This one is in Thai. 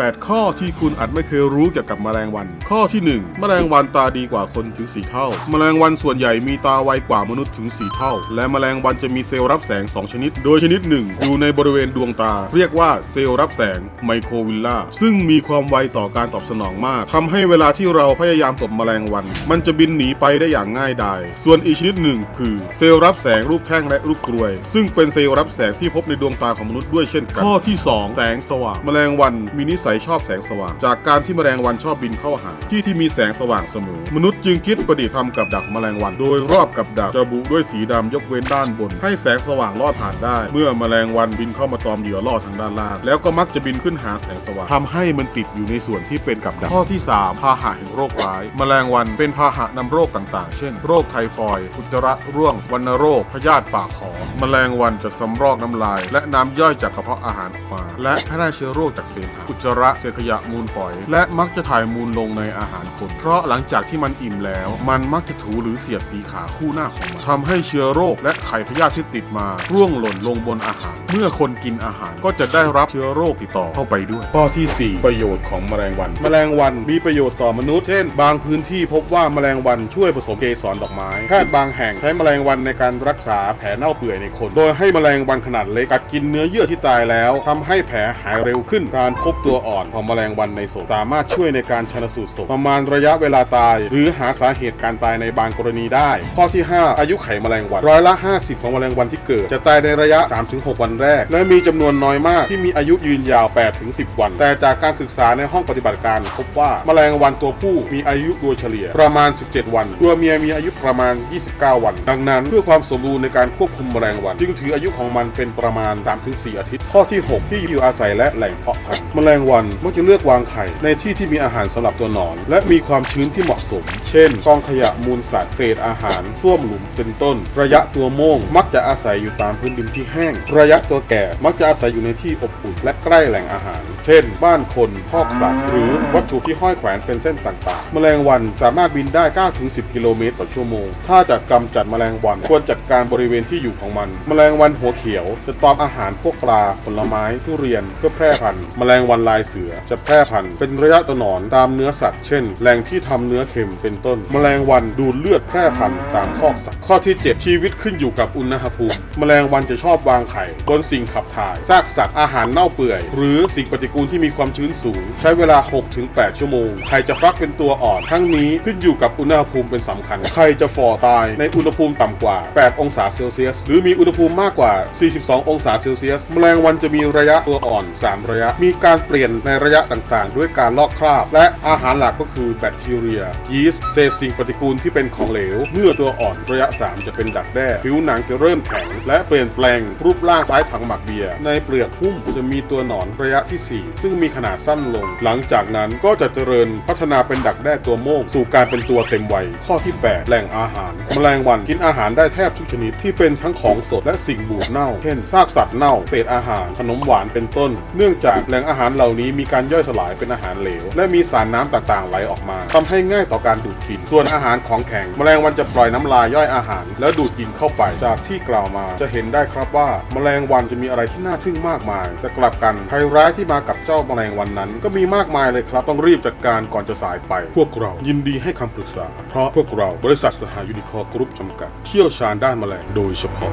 8 ข้อที่คุณอาจไม่เคยรู้เกี่ยวกับแมลงวัน ข้อที่ 1 แมลงวันตาดีกว่าคนถึง 4 เท่า แมลงวันส่วนใหญ่มีตาไวกว่ามนุษย์ถึง 4 เท่า และแมลงวันจะมีเซลล์รับแสง 2 ชนิด โดยชนิดหนึ่งอยู่ในบริเวณดวงตา เรียกว่าเซลล์รับแสงไมโครวิลลาซึ่งมีความไวต่อการตอบสนองมากทำให้เวลาที่เราพยายามตบแมลงวัน มันจะบินหนีไปได้อย่างง่ายดาย ส่วนอีกชนิดหนึ่ง คือเซลล์รับแสงรูปแท่งและรูปกรวย ซึ่งเป็นเซลล์รับแสงที่พบในดวงตาของมนุษย์ด้วยเช่นกัน ข้อที่ 2 แสงสว่างแมลงวันมีนิสัยชอบแสงสว่าง จากการที่แมลงวันชอบบินเข้าหา ที่ที่มีแสงสว่างเสมอ มนุษย์จึงคิดประดิษฐ์ทำกับดักแมลงวัน โดยรอบกับดักจะบุด้วยสีดำยกเว้นด้านบน ให้แสงสว่างลอดผ่านได้ เมื่อแมลงวันบินเข้ามาตอมเหยื่อล่อทางด้านล่าง แล้วก็มักจะบินขึ้นหาแสงสว่างทำให้มันติดอยู่ในส่วนที่เป็นกับดักข้อที่ 3 พาหะแห่งโรคร้าย แมลงวันเป็นพาหะนำโรคต่างๆ เช่น โรคไทฟอยด์อุจจาระร่วงวัณโรคพยาธิปากขอแมลงวันจะสำรอกน้ำลาย และน้ำย่อยจากกระเพาะอาหารออกมา และแพร่เชื้อโรคจากเสมหะอุจจาระเศษขยะมูลฝอย และมักจะถ่ายมูลลงในอาหารคน เพราะหลังจากที่มันอิ่มแล้ว มันมักจะถูหรือเสียดสีขาคู่หน้าของมันทำให้เชื้อโรคและไข่พยาธิที่ติดมา ร่วงหล่นลงบนอาหาร เมื่อคนกินอาหารก็จะได้รับเชื้อโรคติดต่อเข้าไปด้วย ข้อที่ 4 ประโยชน์ของแมลงวัน แมลงวันมีประโยชน์ต่อมนุษย์ เช่น บางพื้นที่พบว่าแมลงวันช่วยผสมเกสรดอกไม้แพทย์บางแห่งใช้แมลงวันในการรักษาแผลเน่าเปื่อยในคน โดยให้แมลงวันขนาดเล็กกัดกินเนื้อเยื่อที่ตายแล้วทำให้แผลหายเร็วขึ้นการพบตัวอ่อนของแมลงวันในศพสามารถช่วยในการชนสูตรศพประมาณระยะเวลาตาย หรือหาสาเหตุการตายในบางกรณีได้ ข้อที่ 5 อายุไขแมลงวันร้อยละ 50 ของแมลงวันที่เกิด จะตายในระยะ 3-6 วันแรก และมีจำนวนน้อยมากที่มีอายุยืนยาว 8-10 วัน แต่จากการศึกษาในห้องปฏิบัติการ พบว่าแมลงวันตัวผู้มีอายุโดยเฉลี่ยประมาณ 17 วัน ตัวเมียมีอายุประมาณ 29 วัน ดังนั้น เพื่อความสมบูรณ์ในการควบคุมแมลงวัน จึงถืออายุของมันเป็นประมาณ 3-4 อาทิตย์ ข้อที่ 6 ที่อยู่อาศัยและแหล่งเพาะพันธุ์แมลงวันมักจะเลือกวางไข่ในที่ที่มีอาหารสำหรับตัวหนอน และมีความชื้นที่เหมาะสม เช่นกองขยะมูลสัตว์เศษอาหารส้วมหลุมเป็นต้น ระยะตัวโม่งมักจะอาศัยอยู่ตามพื้นดินที่แห้ง ระยะตัวแก่มักจะอาศัยอยู่ในที่อบอุ่นและใกล้แหล่งอาหาร เช่น บ้านคนคอกสัตว์หรือวัตถุที่ห้อยแขวนเป็นเส้นต่างๆ แมลงวันสามารถบินได้ 9-10 กิโลเมตรต่อชั่วโมง ถ้าจะกำจัดแมลงวันควรจัดการบริเวณที่อยู่ของมัน แมลงวันหัวเขียว จะตอมอาหารพวกปลาผลไม้ทุเรียนเพื่อแพร่พันธุ์แมลงวันลายเสือ จะแพร่พันธุ์เป็นระยะตัวหนอนตามเนื้อสัตว์ เช่น แหล่งที่ทำเนื้อเค็มเป็นต้น แมลงวันดูดเลือดแพร่พันธุ์ตามคอกสัตว์ ข้อที่ 7 ชีวิตขึ้นอยู่กับอุณหภูมิ แมลงวันจะชอบวางไข่บนสิ่งขับถ่าย ซากสัตว์อาหารเน่าเปื่อย หรือสิ่งปฏิกูลที่มีความชื้นสูง ใช้เวลา 6-8 ชั่วโมงไข่จะฟักเป็นตัวอ่อนทั้งนี้ขึ้นอยู่กับอุณหภูมิเป็นสำคัญไข่จะฝ่อตายในอุณหภูมิต่ำกว่า 8 องศาเซลเซียส หรือมีอุณหภูมิมากกว่า 42 องศาเซลเซียส แมลงวันจะมีระยะตัวอ่อน 3 ระยะ มีการเปลี่ยนในระยะต่างๆ ด้วยการลอกคราบ และอาหารหลักก็คือแบคทีเรีย ยีสต์เศษสิ่งปฏิกูลที่เป็นของเหลว เมื่อตัวอ่อนระยะ 3 จะเป็นดักแด้ ผิวหนังจะเริ่มแข็ง และเปลี่ยนแปลงรูปร่างคล้ายถังหมักเบียร์ ในเปลือกหุ้มจะมีตัวหนอนระยะที่ 4 ซึ่งมีขนาดสั้นลง หลังจากนั้นก็จะเจริญพัฒนาเป็นดักแด้ตัวโม่งสู่การเป็นตัวเต็มวัย ข้อที่ 8 แหล่งอาหาร แมลงวันกินอาหารได้แทบทุกชนิดที่เป็นทั้งของสดและสิ่งบูดเน่า เช่นซากสัตว์เน่า เศษอาหาร ขนมหวานเป็นต้น เนื่องจากแหล่งอาหารเหล่านี้มีการย่อยสลายเป็นอาหารเหลว และมีสารน้ำต่างๆไหลออกมาทำให้ง่ายต่อการดูดกิน ส่วนอาหารของแข็ง แมลงวันจะปล่อยน้ำลายย่อยอาหาร แล้วดูดกินเข้าไปจากที่กล่าวมาจะเห็นได้ครับว่า แมลงวันจะมีอะไรที่น่าทึ่งมากมาย แต่กลับกันภัยร้ายที่มากับเจ้าแมลงวันนั้น ก็มีมากมายเลยครับต้องรีบจัดการก่อนจะสายไป พวกเรายินดีให้คำปรึกษา เพราะพวกเราบริษัทสหยูนิคอร์กรุ๊ปจำกัดเชี่ยวชาญด้านแมลงโดยเฉพาะ